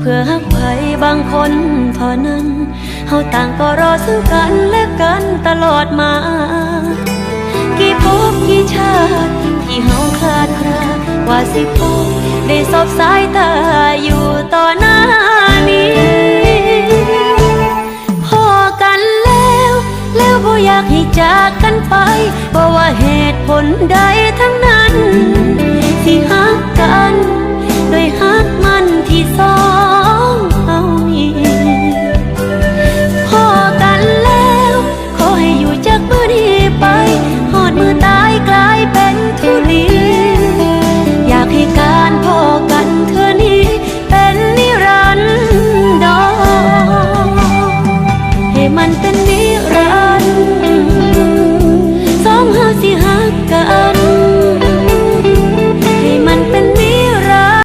เพื่อหักไผบางคนเท่านั้นเฮาต่างก็รอซึ่งกันและกันตลอดมา กี่ภพกี่ชาติที่เฮาคลาดคลากว่าสิพบได้สอบสายตาอยู่ต่อหน้านี้พอกันแล้ว แล้วบ่อยากให้จากกันไปเพราะว่าเหตุผลใดทั้งนั้น มันเป็นนิ